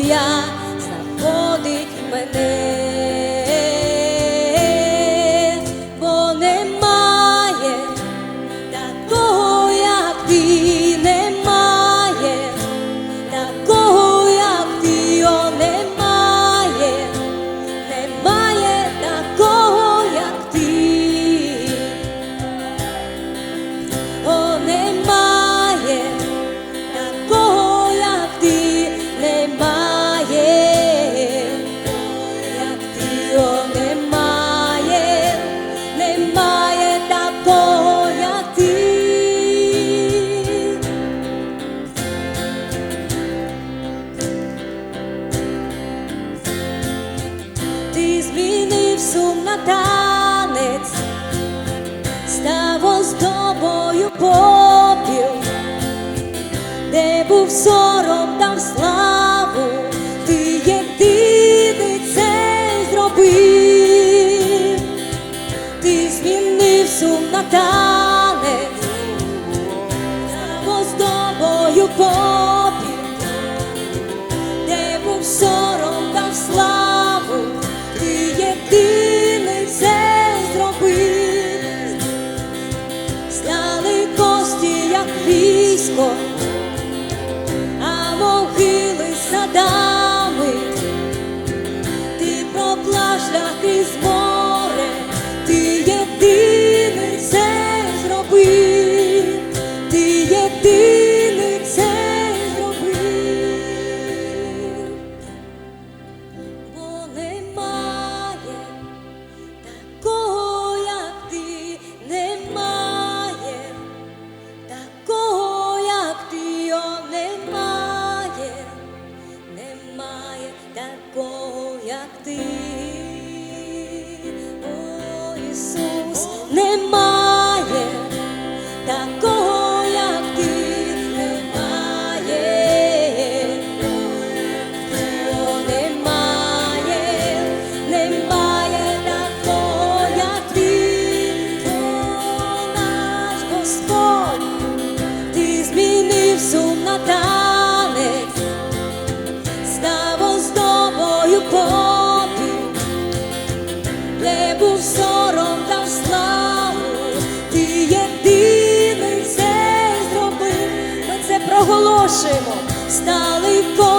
моя знаходить мене. попіл, де був сором дав славу, ти єдиний це зробив, ти змінив сум на та.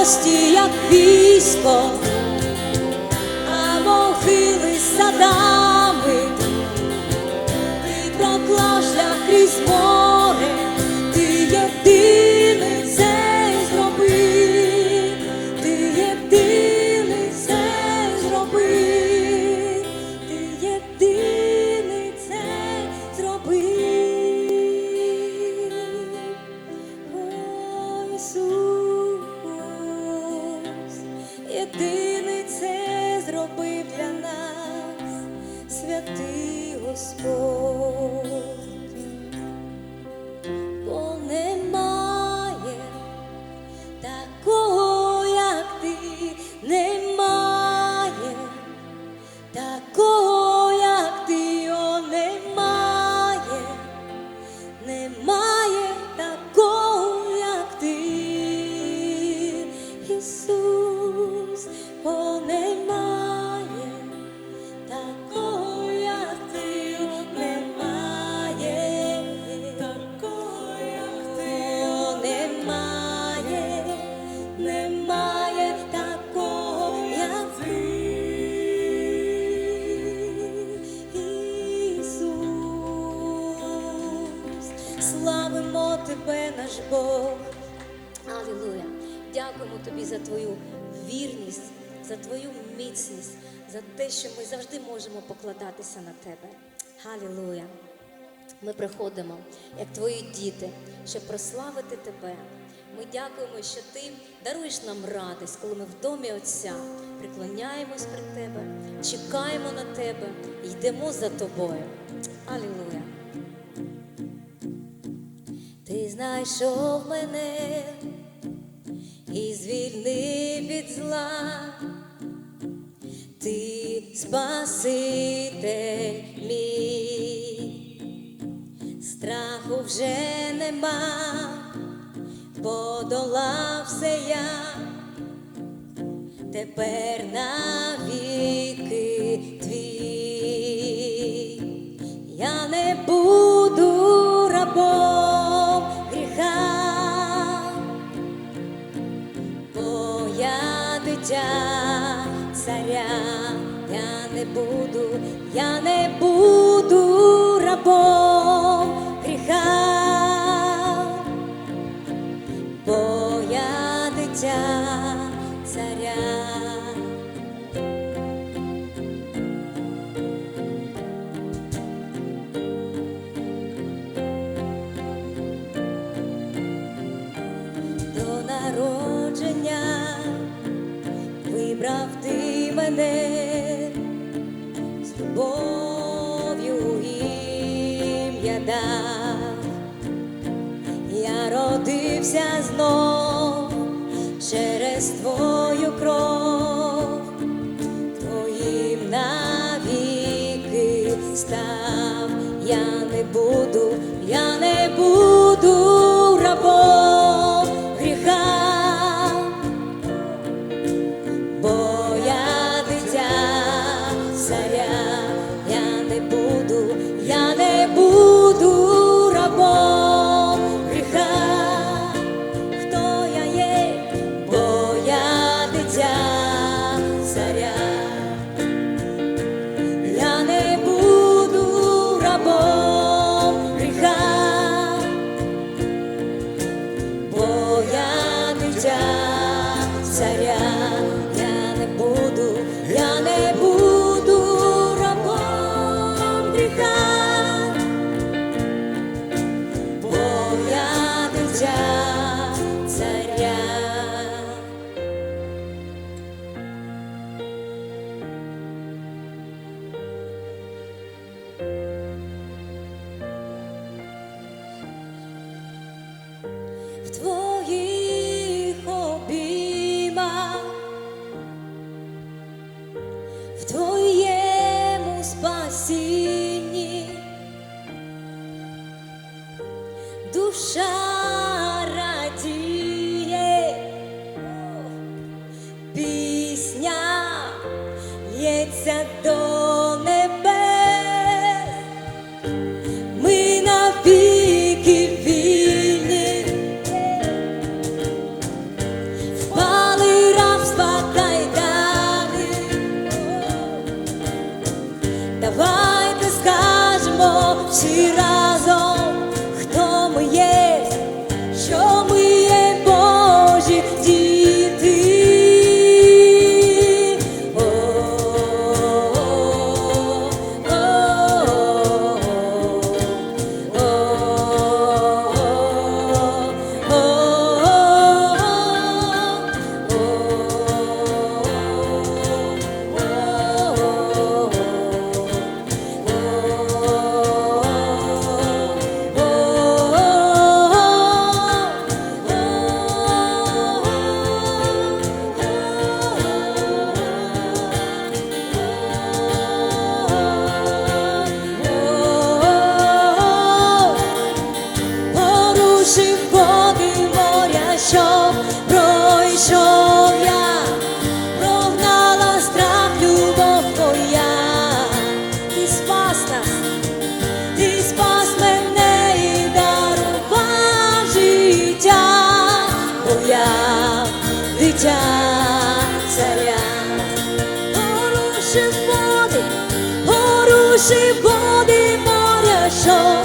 Кості, як військо, а мохили сада. тебе, наш Бог. Алілуя! Дякуємо тобі за твою вірність, за твою міцність, за те, що ми завжди можемо покладатися на тебе. Алілуя! Ми приходимо, як твої діти, щоб прославити тебе. Ми дякуємо, що ти даруєш нам радість, коли ми в домі Отця приклоняємось при тебе, чекаємо на тебе йдемо за тобою. Алілуя! знайшов мене і звільнив від зла, ти спаситель мій, страху вже нема, подолався я, тепер навіки твій, я не буду. я не буду рабом гріха, бо я дитя царя. До народження вибрав ти мене. я родився знов через твою кров, твоїм навіки став. dusza. порушив води, порушив води моря, що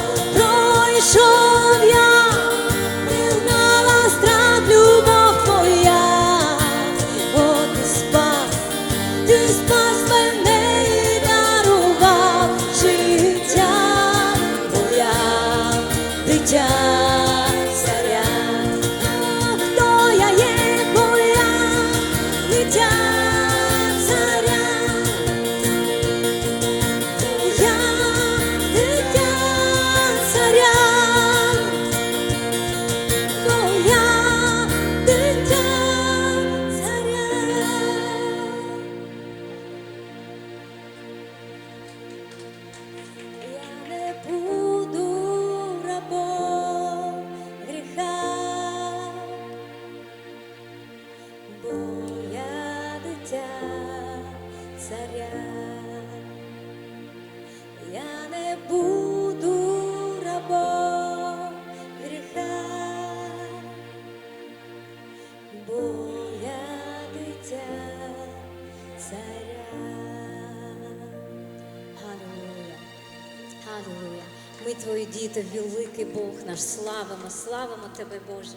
Твої великий Бог наш, славимо, славимо Тебе, Боже.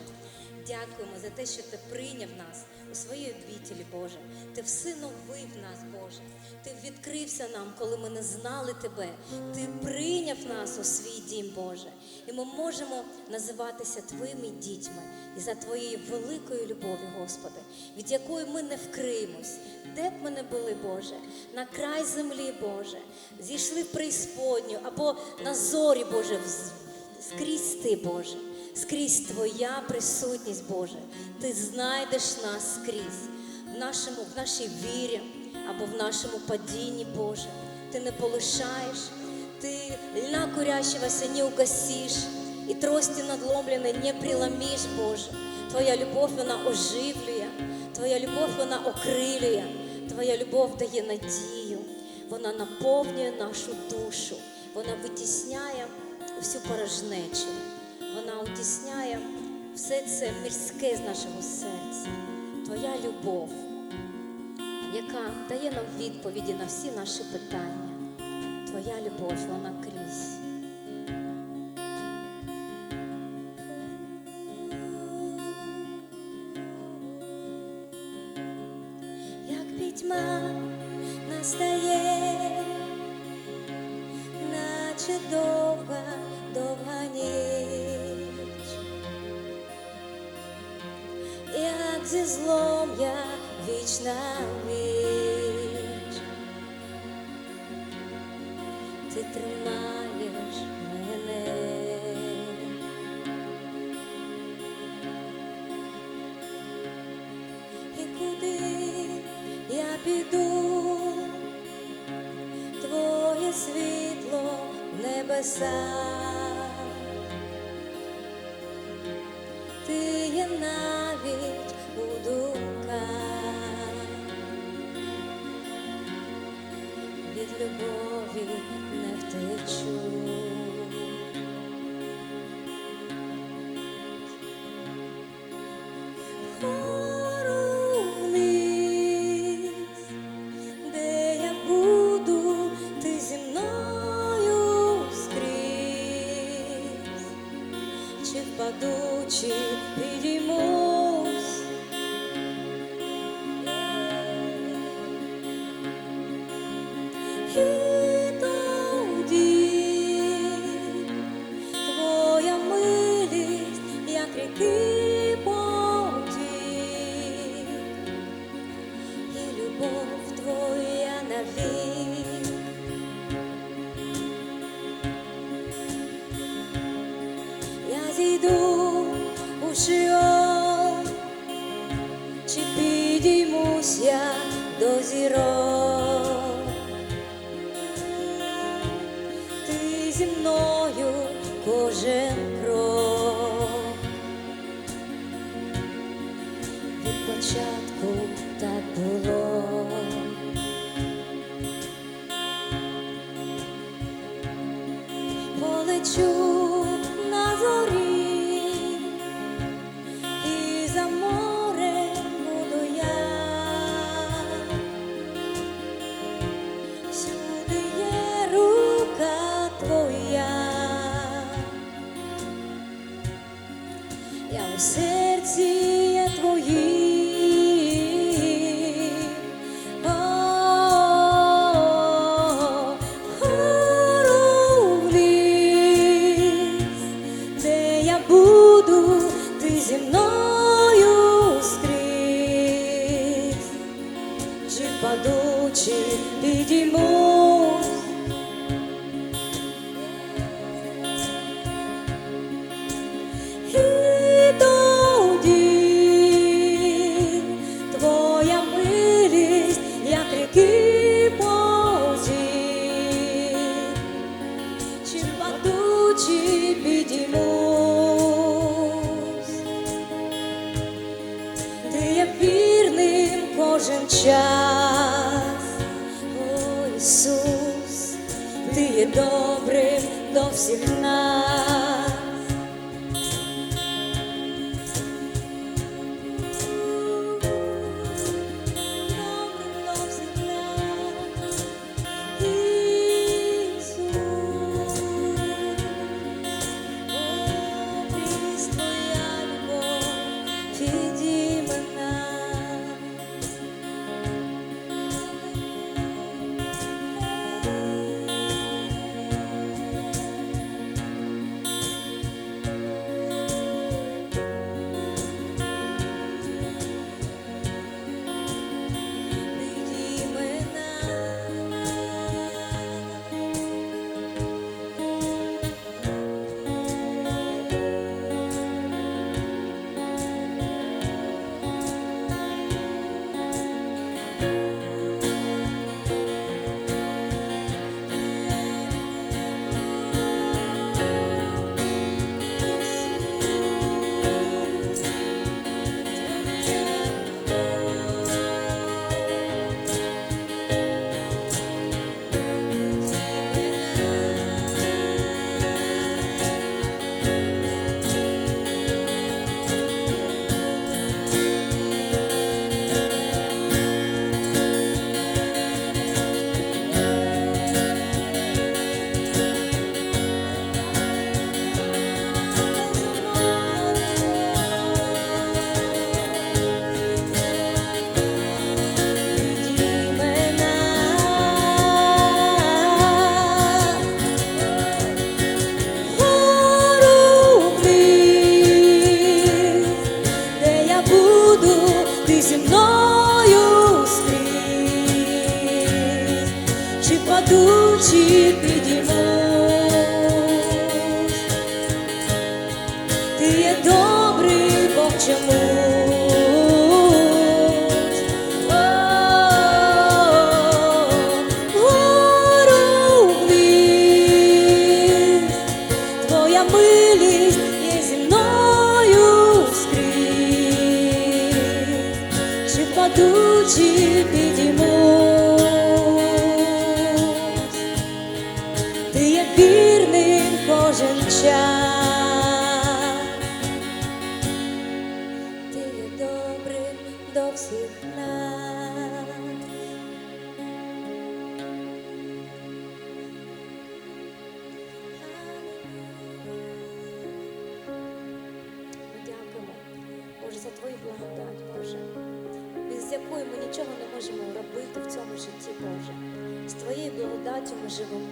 Дякуємо за те, що ти прийняв нас у своїй обітелі, Боже. Ти всиновив нас, Боже. Ти відкрився нам, коли ми не знали Тебе. Ти прийняв нас у свій дім, Боже. І ми можемо називатися Твоїми дітьми і за Твоєю великою любов'ю, Господи, від якої ми не вкриємось. Де б ми не були, Боже, на край землі, Боже, зійшли в преісподню або на зорі, Боже, скрізь ти, Боже, скрізь Твоя присутність, Боже. Ти знайдеш нас скрізь. В, нашому, в нашій вірі або в нашому падінні, Боже. Ти не полишаєш, ти льна курящегося не угасиш, і трості надломленої не приломиш, Боже. Твоя любов, вона оживлює, Твоя любов, вона окрилює, Твоя любов дає надію, вона наповнює нашу душу, вона витісняє всю порожнечу, вона утісняє все це мирське з нашого серця. Твоя любов, яка дає нам відповіді на всі наші питання. Твоя любов, вона крізь. В небеса.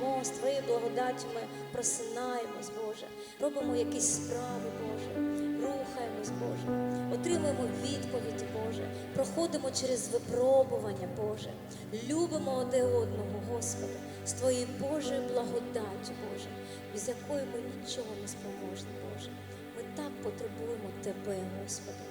Ми з Твоєю благодаттю ми просинаємось, Боже, робимо якісь справи, Боже, рухаємось, Боже, отримуємо відповіді, Боже, проходимо через випробування, Боже, любимо одне одного, Господи, з Твоєю Божою благодаттю, Боже, без якої ми нічого не спроможні, Боже. Ми так потребуємо Тебе, Господи.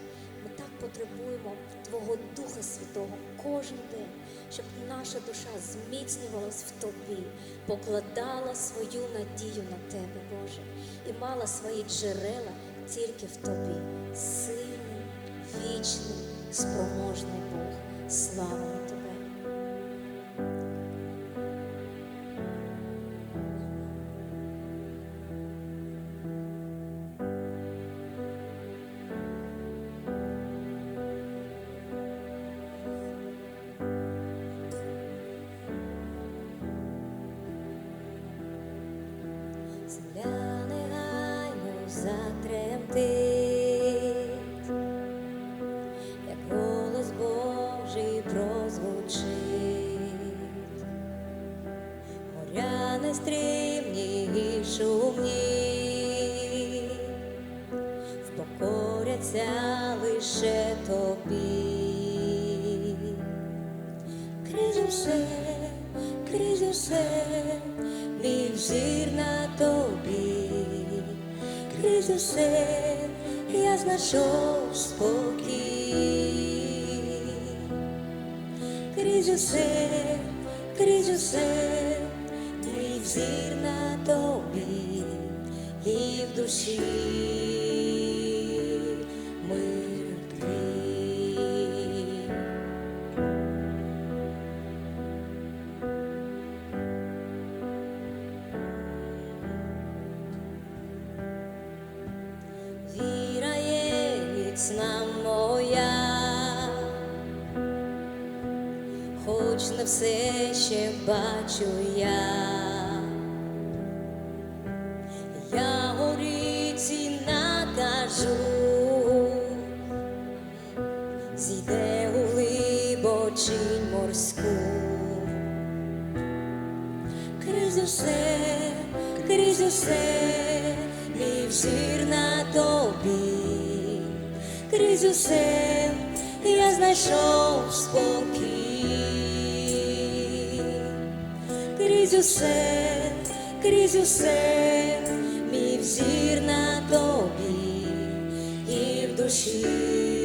Ми так потребуємо Твого Духа Святого кожен день, щоб наша душа зміцнювалась в Тобі, покладала свою надію на Тебе, Боже, і мала свої джерела тільки в Тобі. Сильний, вічний, спроможний Бог. Слава знайшов спокій, крізь усе, крізь усе, мій взір на тобі і в душі бачу я. Я горіці накажу, зійде у глибочинь морську. Крізь усе, крізь усе, мій взір на тобі, крізь усе я знайшов спокій, крізь усе, крізь усе, мій взір на тобі і в душі.